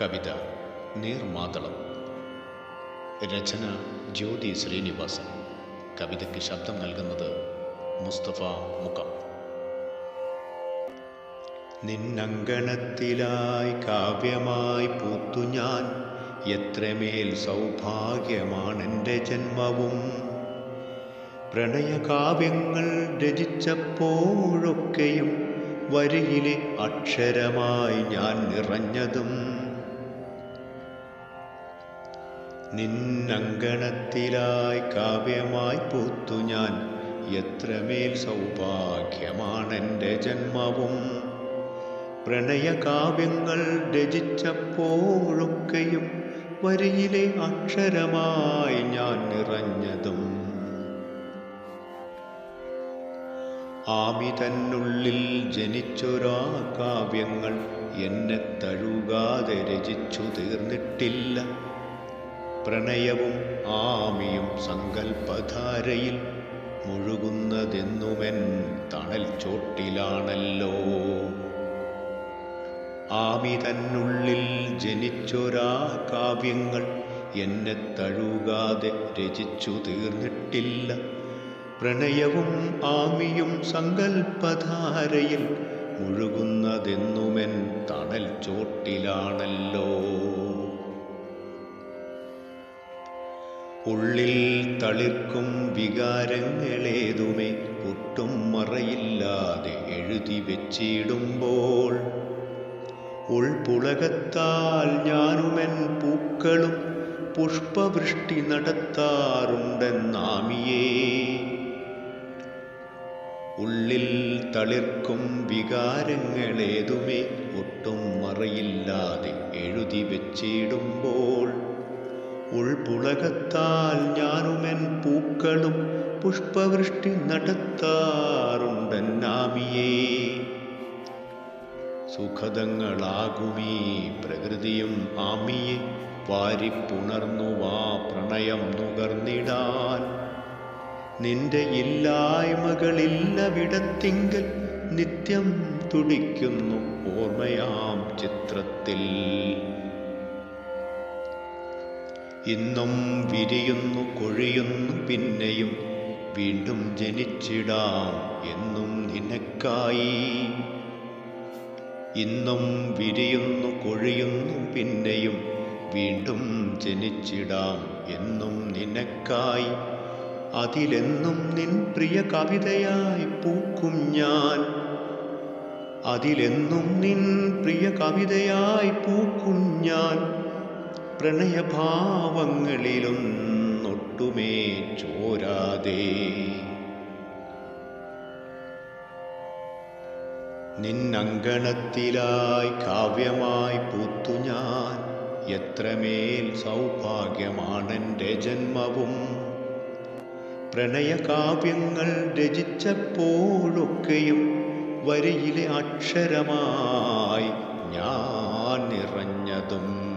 കവിത നീർമാതളം. രചന ജ്യോതി ശ്രീനിവാസൻ. കവിതയ്ക്ക് ശബ്ദം നൽകുന്നത് മുസ്തഫ മുക്കം നിന്നങ്കണത്തിലായി കാവ്യമായി പൂത്തു ഞാൻ. എത്രമേൽ സൗഭാഗ്യമാണെന്റെ ജന്മവും. പ്രണയകാവ്യങ്ങൾ രചിച്ചപ്പോഴൊക്കെയും വരിയിലെ അക്ഷരമായി ഞാൻ നിറഞ്ഞതും. നിന്നങ്കണത്തിലായി കാവ്യമായി പൂത്തു ഞാൻ. എത്രമേൽ സൗഭാഗ്യമാണെന്റെ ജന്മവും. പ്രണയകാവ്യങ്ങൾ രചിച്ചപ്പോഴൊക്കെയും വരിയിലെ അക്ഷരമായി ഞാൻ നിറഞ്ഞതും. ആമി തന്നുള്ളിൽ ജനിച്ചൊരാ കാവ്യങ്ങൾ എന്നെ തഴുകാതെ രചിച്ചു തീർന്നിട്ടില്ല. പ്രണയവും ആമിയും സങ്കൽപ്പധാരയിൽ മുഴുകുന്നതെന്നുമെൻ തണൽ ചോട്ടിലാണല്ലോ ആമി തന്നുള്ളിൽ ജനിച്ചൊരാ കാവ്യങ്ങൾ എന്നെ തഴുകാതെ രചിച്ചു തീർന്നിട്ടില്ല. പ്രണയവും ആമിയും സങ്കൽപ്പധാരയിൽ മുഴുകുന്നതെന്നുമെൻ തണൽ ചോട്ടിലാണല്ലോ ഉള്ളിൽ തളിർക്കും വികാരങ്ങളേതുമേ? ഒട്ടും മറയില്ലാതെ എഴുതി വെച്ചിടുമ്പോൾ ഉൾപുളകത്താൽ ഞാനുമെൻ പൂക്കളും പുഷ്പവൃഷ്ടി നടത്താറുണ്ടെന്നാമിയേ. ഉള്ളിൽ തളിർക്കും വികാരങ്ങളേതുമേ? ഒട്ടും മറയില്ലാതെ എഴുതി വെച്ചിടുമ്പോൾ ഉൾപുളകത്താൽ ഞാനുമെൻ പൂക്കളും പുഷ്പവൃഷ്ടി നടത്താറുണ്ടെന്നാമിയേ. സുഖതങ്ങളാകുമീ പ്രകൃതിയും ആമിയെ. വാരിപ്പുണർന്നു വാ പ്രണയം നുകർന്നിടാൻ. നിന്റെ ഇല്ലായ്മകളില്ല ഇല്ലായ്മകളില്ലവിടത്തിങ്കൽ നിത്യം തുടിക്കുന്നു ഓർമ്മയാം ചിത്രത്തിൽ. ഇന്നും വിരിയുന്നു കൊഴിയുന്നു പിന്നെയും വീണ്ടും ജനിച്ചിടാം എന്നും നിനക്കായി. ഇന്നും വിരിയുന്നു കൊഴിയുന്നു പിന്നെയും വീണ്ടും ജനിച്ചിടാം എന്നും നിനക്കായി. അതിലെന്നും നിൻ പ്രിയ കവിതയായി പൂക്കും ഞാൻ. അതിലെന്നും നിൻ പ്രിയ കവിതയായി പൂക്കും ഞാൻ. പ്രണയഭാവങ്ങളിലൊന്നൊട്ടുമേ ചോരാതെ. നിന്നങ്കണത്തിലായി കാവ്യമായി പൂത്തു ഞാൻ. എത്രമേൽ സൗഭാഗ്യമാണെന്റെ ജന്മവും. പ്രണയകാവ്യങ്ങൾ രചിച്ചപ്പോഴൊക്കെയും വരിയിലെ അക്ഷരമായി ഞാൻ നിറഞ്ഞതും.